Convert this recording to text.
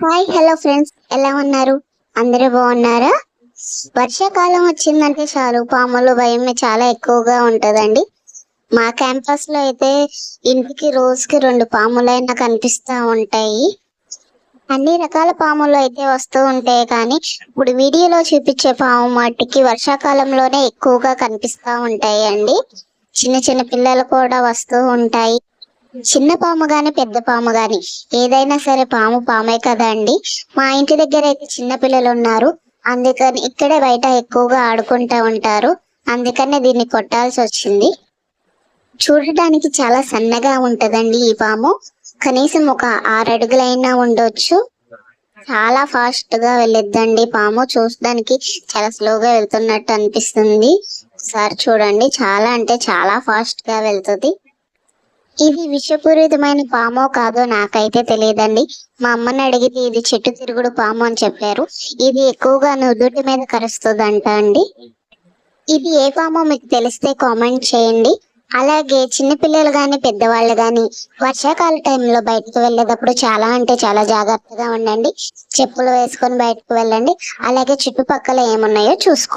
Hi hello friends. ఎలా ఉన్నారు? అందరూ బాగున్నారా? వర్షాకాలం వచ్చిందంటే చాలు. పాములు భయం చాలా ఎక్కువగా ఉంటదండి. మా క్యాంపస్లో అయితే ఇంటికి రోజుకి రెండు పాములైనా కనిపిస్తా ఉంటాయి. అన్ని రకాల పాములు అయితే వస్తూ ఉంటాయి కానీ ఇప్పుడు వీడియోలో చూపించే పాము మట్టికి వర్షాకాలంలోనే ఎక్కువగా కనిపిస్తూ ఉంటాయి అండి చిన్న చిన్న పిల్లలు కూడా వస్తూ ఉంటాయి. చిన్న పాము గాని పెద్ద పాము గాని ఏదైనా సరే పాము పామే కదా అండి. మా ఇంటి దగ్గర అయితే చిన్న పిల్లలు ఉన్నారు. అందుకని ఇక్కడే బయట ఎక్కువగా ఆడుకుంటా ఉంటారు. అందుకనే దీన్ని కొట్టాల్సి వచ్చింది. చూడటానికి చాలా సన్నగా ఉంటదండి ఈ పాము. కనీసం ఒక ఆరడుగులైనా ఉండొచ్చు. చాలా ఫాస్ట్గా వెళ్ళిద్దండి పాము. చూడడానికి చాలా స్లోగా వెళ్తున్నట్టు అనిపిస్తుంది. ఒకసారి చూడండి. చాలా అంటే చాలా ఫాస్ట్గా వెళ్తుంది. ఇది విషపూరితమైన పామో కాదో నాకైతే తెలియదండి. మా అమ్మని అడిగితే ఇది చెట్టు తిరుగుడు పాము అని చెప్పారు. ఇది ఎక్కువగా నుదుటి మీద కరుస్తుందంట అండి. ఇది ఏ పామో మీకు తెలిస్తే కామెంట్ చేయండి. అలాగే చిన్నపిల్లలు కానీ పెద్దవాళ్ళు కానీ వర్షాకాల టైంలో బయటకు వెళ్ళేటప్పుడు చాలా అంటే చాలా జాగ్రత్తగా ఉండండి. చెప్పులు వేసుకొని బయటకు వెళ్ళండి. అలాగే చుట్టుపక్కల ఏమున్నాయో చూసుకో